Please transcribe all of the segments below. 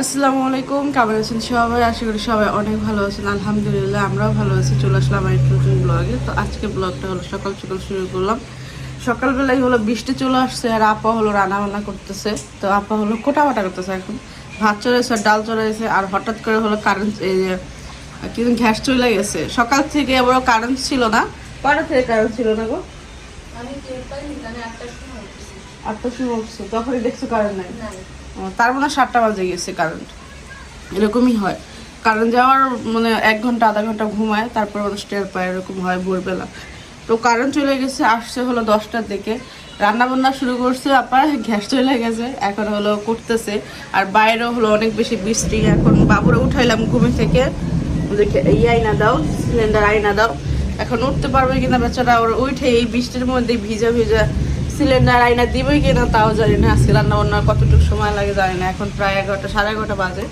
আসসালামু আলাইকুম কেমন আছেন সবাই? আশা করি সবাই অনেক ভালো আছেন। আলহামদুলিল্লাহ আমরাও ভালো আছি। চলে আসলাম আমার নতুন ব্লগে তো আজকে ব্লগটা হলো সকাল সকাল শুরু করলাম। সকালবেলায় হলো বৃষ্টি চলে আসছে আর আপা হলো রান্না বান্না করতেছে। তো আপা হলো কোটা বাটা করতেছে এখন। ভাত চড়াইছে ডাল চড়াইছে আর হঠাৎ করে হলো কারেন্ট এই যে কি যেন গ্যাস চলে গেছে। সকাল থেকে আবার কারেন্ট ছিল না। কটা থেকে কারেন্ট ছিল না গো। আটটার সময় উঠছে। তখনই দেখছ কারেন্ট নাই। তার মানে সাতটা বাজে গেছে কারেন্ট এরকমই হয়। কারেন্ট যাওয়ার মানে এক ঘণ্টা, আধা ঘণ্টা ঘুমায়, তারপর মানুষ টের পায় এরকম হয় ভোরবেলা। তো কারেন্ট চলে গেছে, আসছে হলো দশটার দিকে। রান্না বান্না শুরু করছে আবার গ্যাস চলে গেছে, এখন হলো করতেছে। আর বাইরেও হলো অনেক বেশি বৃষ্টি, এখন বাবুরে উঠাইলাম ঘুমি থেকে। দেখে এই আইনা দাও, সিলিন্ডার আইনা দাও। এখন উঠতে পারবে কিনা বেচারা, ওর উঠে এই বৃষ্টির মধ্যে ভিজা ভিজা সিলিন্ডার আইনা দিবে কিনা তাও জানি না। আজকে রান্না বান্নার কতটুকু সময় লাগে জানি না। এখন প্রায় এগারোটা, সাড়ে এগারোটা বাজে।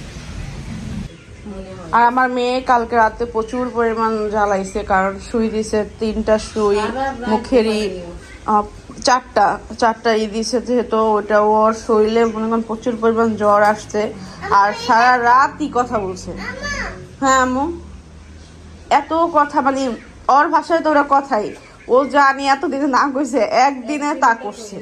আর আমার মেয়ে কালকে রাতে প্রচুর পরিমাণ জ্বালাইছে, কারণ সুই দিছে, তিনটা সুই মুখেরই চারটা চারটা ই দিছে যেহেতু ওটা ওর শরীরে মনে করেন প্রচুর পরিমাণ জ্বর আসছে। আর সারা রাতই কথা বলছে। হ্যাঁ আম্মু? এত কথা মানে ওর ভাষায় তো ওরা কথাই। ও জানি এতদিনে না করছে, একদিনে তা করছে।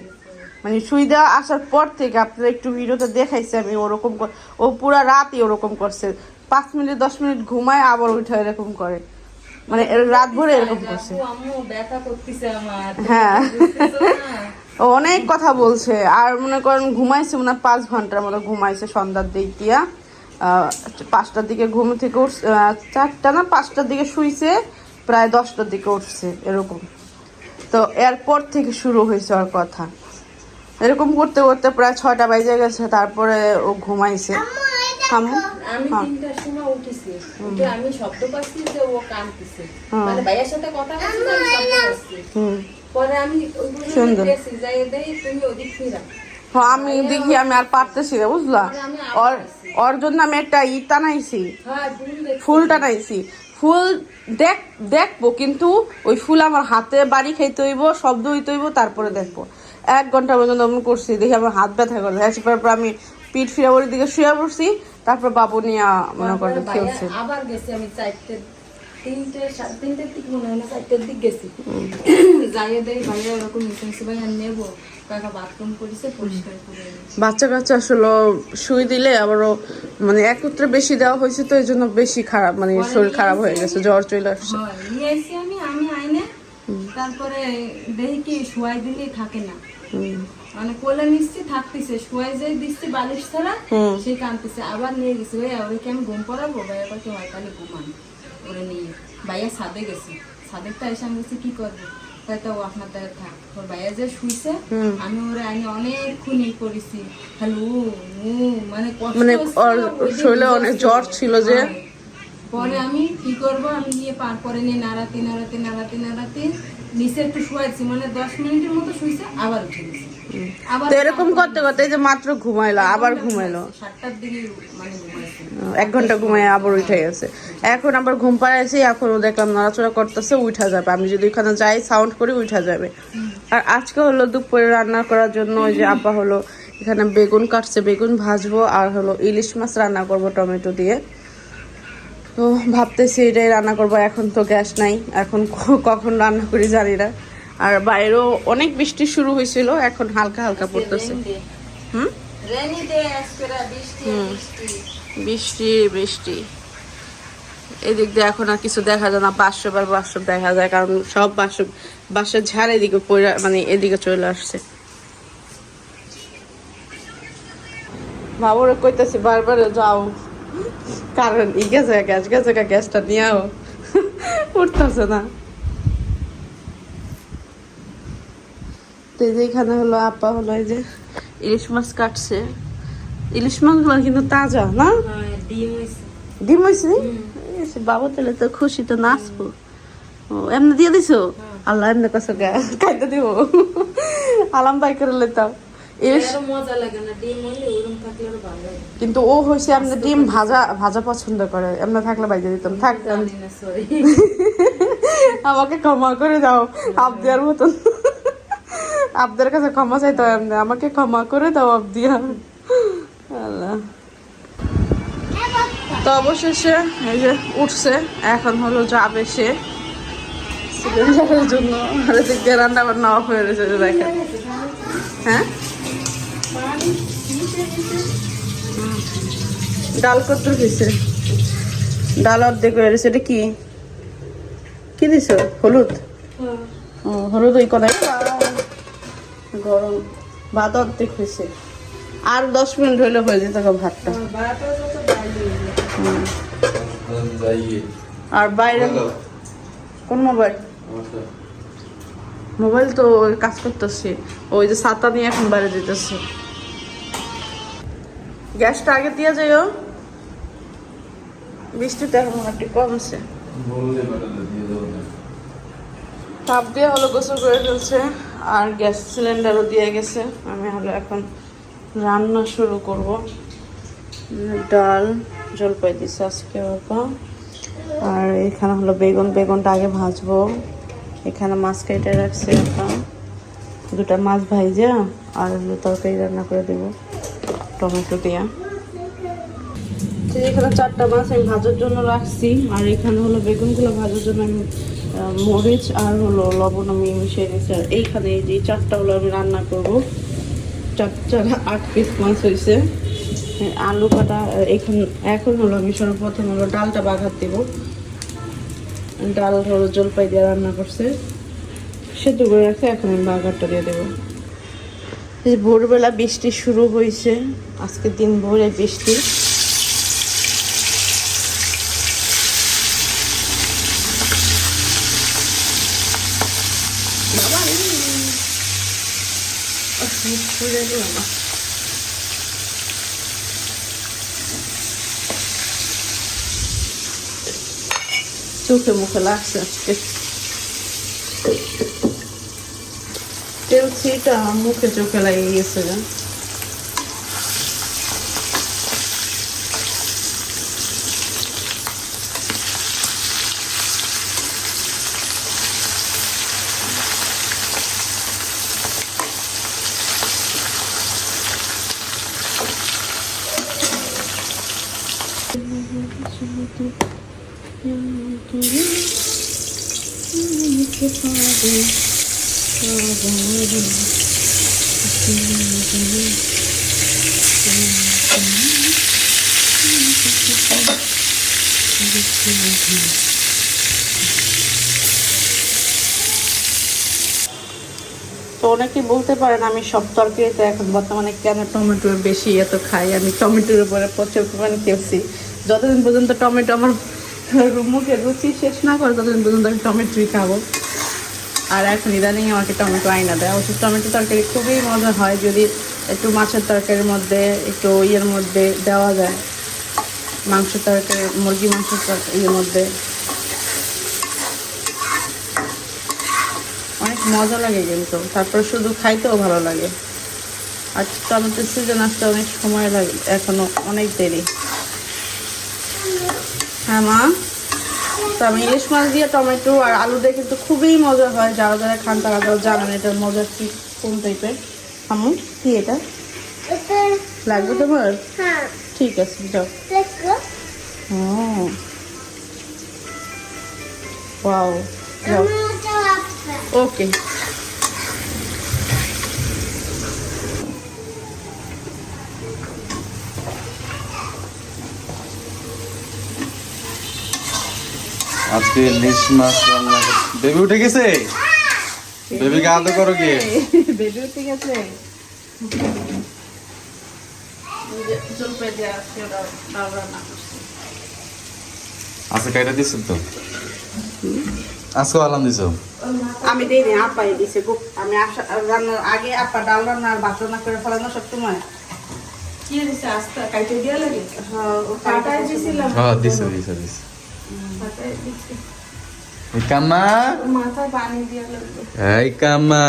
মানে শুই দেওয়া আসার পর থেকে আপনারা একটু ভিডিওতে দেখাইছে আমি ওরকম ও পুরা রাতই ওরকম করছে। পাঁচ মিনিট, দশ মিনিট ঘুমায় আবার উঠে এরকম করে। মানে রাত ভরে এরকম করছে। হ্যাঁ। অনেক কথা বলছে। আর মনে করেন ঘুমাইছে মনে পাঁচ ঘণ্টার মতো ঘুমাইছে সন্ধ্যার দিক দিয়া। পাঁচটার দিকে ঘুম থেকে চারটা না পাঁচটার দিকে শুইছে। প্রায় দশটার দিকে উঠছে এরকম। তো এরপর থেকে শুরু হয়েছে ওর কথা। এরকম করতে করতে প্রায় ছয়টা বাজে গেছে তারপরে ও ঘুমাইছে? আমি হ্যাঁ। তিনটার সময় উঠেছি। উঠে আমি শব্দ পাচ্ছি যে ও কাঁদতেছে। হুম। মানে ভাইয়ের সাথে কথা বলছি তো আমি শব্দ পাচ্ছি। হুম। পরে আমি সুন্দর। তুমি ওদিক ফিরা। হ্যাঁ, আমি দেখি আমি আর পারতেছি না বুঝলা? ওর ওর জন্য আমি একটা ই টানাইছি। হ্যাঁ ফুল টানাইছি। ফুল দেখ দেখব কিন্তু ওই ফুল আমার হাতে বাড়ি খাইতে হইব শব্দ হইতে হইব তারপরে দেখব। এক ঘণ্টা পর্যন্ত আমি করছি দেখি আমার হাত ব্যথা করে। তারপর আমি পিঠ ফিরা ওর দিকে শুয়ে পড়ছি তারপর বাবু নিয়ে মনে করেন খেলছে। আবার গেছি আমি চারটে তিনটে সাড়ে তিনটের দিক মনে হয় না চারটের দিক গেছি। যাইয়ে দেই ভাইয়া ওরকম মিশনসি ভাইয়া নেব বাথরুম করেছে পরিষ্কার করে বাচ্চা কাচ্চা আসলে শুই দিলে আবারও মানে একত্রে বেশি দেওয়া হয়েছে তো এই জন্য বেশি খারাপ মানে শরীর খারাপ হয়ে গেছে জ্বর চলে আসছে। আমি আমি আইনে তারপরে দেখি কি শুয়াই দিলেই থাকে না। মানে কোলে নিচ্ছি থাকতেছে শুয়াই যাই দিচ্ছি বালিশ ছাড়া হুম। সে কাঁদতেছে আবার নিয়ে গেছি ওরে কি আমি ঘুম পড়াবো? ভাইয়া কত হয় তাহলে ঘুমান ওরে নিয়ে ভাইয়া ছাদে গেছি। ছাদেরটা এসে আমি কি করব? ও আপনার দ্বারা থাক। ওর ভাইয়া যে শুইছে আমি ওরে আমি অনেকক্ষণ ই করেছি। হ্যালো মানে কষ্ট মানে ওর শরীরে অনেক জ্বর ছিল যে। পরে আমি কি করব? আমি গিয়ে পার করে নিয়ে নাড়াতে নাড়াতে নাড়াতে নাড়াতে নিচে একটু শুয়াইছি মানে দশ মিনিটের মতো শুইছে আবার উঠে গেছে। তো এরকম করতে করতে যে মাত্র ঘুমাইলো আবার ঘুমাইলো। মানে এক ঘণ্টা আবার উঠে গেছে। এখন আবার ঘুম পাড়াইছি এখন ও দেখলাম নড়াচড়া করতেছে উঠা যাবে। আমি যদি ওখানে যাই সাউন্ড করি উঠা যাবে। আর আজকে হলো দুপুরে রান্না করার জন্য ওই যে আপা হলো এখানে বেগুন কাটছে বেগুন ভাজবো আর হলো ইলিশ মাছ রান্না করব টমেটো দিয়ে। ভাবতেছি এটাই রান্না করব এখন তো গ্যাস নাই এখন কখন রান্না করি জানি না। আর বাইরেও অনেক বৃষ্টি শুরু হয়েছিল এখন হালকা হালকা পড়তেছে। হুম? বৃষ্টি বৃষ্টি। এদিক দিয়ে এখন আর কিছু দেখা যায় না পাঁচশো বার পাঁচশো দেখা যায় কারণ সব বাসব বাসের ঝাড় এদিকে মানে এদিকে চলে আসছে। বাবুরে কইতেছি বারবার যাও। কারণ ই গেছে গ্যাস গেছে গ্যাসটা নিয়ে আও উঠতেছে না। তো এই যে এখানে হলো আপা হলো এই যে ইলিশ মাছ কাটছে। ইলিশ মাছগুলো কিন্তু তাজা না? হ্যাঁ ডিম হয়েছে ডিম হয়েছে বাবু তাহলে তো খুশি তো নাচবো। ও এমনি দিয়ে দিছো? আল্লাহ এমনি কাছে খাইতে দিব। আলাম বাই করে লেতাম কিন্তু ও হয়েছে এমনি ডিম ভাজা ভাজা পছন্দ করে এমনি থাকলে বাইরে দিতাম থাক। আমাকে ক্ষমা করে দাও আবদিয়ার মতন। আবদের কাছে ক্ষমা চাইতে হয় এমনি আমাকে ক্ষমা করে দাও আবদিয়া। আল্লাহ। তো অবশেষে এই যে উঠছে এখন হলো যাবে সে। সিলিন্ডারের জন্য আর এদিকে রান্না বান্না অফ হয়ে রয়েছে দেখেন। হ্যাঁ। ডাল কত হয়েছে ডাল অর্ধেক হয়ে রয়েছে এটা কি? কি দিছ? হলুদ? ও হলুদ ওই কলাই? গরম। ভাত অর্ধেক হয়েছে। আর দশ মিনিট হইলে হয়ে যেত ভাতটা। আর বাইরে কোন মোবাইল? মোবাইল তো ওই কাজ করতেছে। ওই যে ছাতা নিয়ে এখন বাইরে দিতেছে গ্যাসটা আগে দিয়ে যাইও। বৃষ্টিটা এখন একটু কমছে। তাপ দিয়ে হলো গোসল করে ফেলছে আর গ্যাস সিলিন্ডারও দিয়ে গেছে। আমি হলো এখন রান্না শুরু করব। ডাল জলপাই দিছে আজকে বাবা আর এখানে হলো বেগুন বেগুনটা আগে ভাজবো। এখানে মাছ কেটে রাখছি এখন। দুটা মাছ ভাইজা আর হলো তরকারি রান্না করে দেবো। টমেটো দিয়া। এখানে চারটা মাছ আমি ভাজার জন্য রাখছি। আর এখানে হলো বেগুনগুলো ভাজার জন্য আমি মরিচ আর হলো লবণ আমি মিশিয়ে নিয়েছি আর এইখানে এই যে চারটা হলো আমি রান্না করব। চার চার আট পিস মাছ হয়েছে। হ্যাঁ, আলু কাটা এখন এখন হলো আমি সর্বপ্রথম হলো ডালটা বাঘাত দেবো। ডাল হলো জলপাই দিয়ে রান্না করছে। সেদ্ধ করে রাখছে এখন আমি বাঘারটা দিয়ে দেবো। ভোরবেলা বৃষ্টি শুরু হয়েছে। আজকে দিন ভোরে বৃষ্টি। চোখে মুখে লাগছে তেল ছিটা মুখে চোখে লাগিয়ে গেছে গা তো অনেকেই বলতে পারেন আমি সব তরকারিতে এখন বর্তমানে কেন টমেটো বেশি এত খাই? আমি টমেটোর উপরে প্রচুর পরিমাণে খেয়েছি। যতদিন পর্যন্ত টমেটো আমার মুখে রুচি শেষ না করে, ততদিন পর্যন্ত আমি টমেটোই খাব। আর এখন ইদানিং আমাকে টমেটো আইনা দেয়। অবশ্য টমেটো তরকারি খুবই মজা হয় যদি একটু মাছের তরকারির মধ্যে, একটু ইয়ের মধ্যে দেওয়া যায়। মাংস তরকারি, মুরগি মাংসের ইয়ের মধ্যে। অনেক মজা লাগে কিন্তু। তারপরে শুধু খাইতেও ভালো লাগে। আর টমেটোর সিজন আসতে অনেক সময় লাগে। এখনও অনেক দেরি। হ্যাঁ মা? তো আমি ইলিশ মাছ দিয়ে টমেটো আর আলু দিয়ে কিন্তু খুবই মজা হয়। যারা যারা খান তারা তারা জানেন এটার মজার কি কোন টাইপের আমু কি এটা? লাগবে তোমার? ঠিক আছে যাও ওকে আজকে ইলিশ মাছ রান্না বেবি উঠে গেছে? বেবিকে আদর করো কি বেবি আজকে কাইটা দিছ তো? আজকে আলাম দিছ? আমি দিই নি আপাই দিছে গো আমি আসা রান্নার আগে আপা ডাল রান্না আর ভাত রান্না করে ফেলানো সব সময় কি দিছে আস্তে কাইটে দিয়া লাগে? হ্যাঁ, কাটাই দিছিলাম। হ্যাঁ দিছ দিছ দিছ। দিছি এই কামা মাথায় পানি দিয়া এই কামা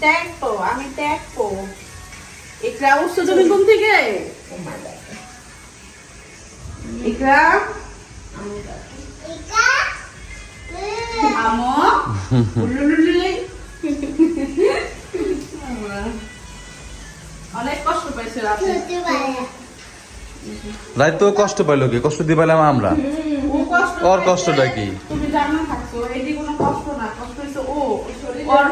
দেখো আমি দেখো ইকরা উঠছো তুমি ঘুম থেকে? ইকরা? আমো? অনেক কষ্ট পাইছে রাতে। রাত তো কষ্ট পাইলো কি? কষ্ট দিয়ে পাইলাম আমরা। ও ওর কষ্টটা কি? তুমি জানো থাকছো এটি কোনো কষ্ট না কষ্ট হচ্ছে ও। ওর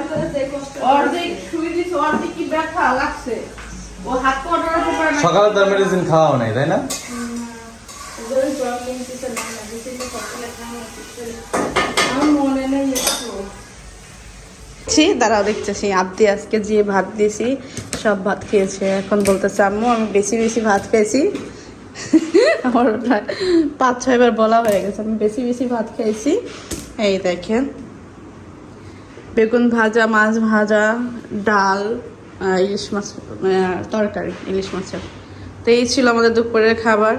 অর্ধেক শুয়ে দিছে অর্ধেক কি ব্যথা লাগছে? ও হাত পা নড়াতে পারে না সকালে তার মেডিসিন খাওয়া নাই তাই না? আমার মনে নেই একটু ছি দাঁড়াও দেখতেছি আব্দি আজকে যে ভাত দিয়েছি সব ভাত খেয়েছে। এখন বলতেছে আম্মু আমি বেশি বেশি ভাত খেয়েছি। আমার প্রায় পাঁচ, ছয়বার বলা হয়ে গেছে। আমি বেশি বেশি ভাত খেয়েছি। এই দেখেন। বেগুন ভাজা, মাছ ভাজা, ডাল ইলিশ মাছ তরকারি, ইলিশ মাছের। তো এই ছিল আমাদের দুপুরের খাবার।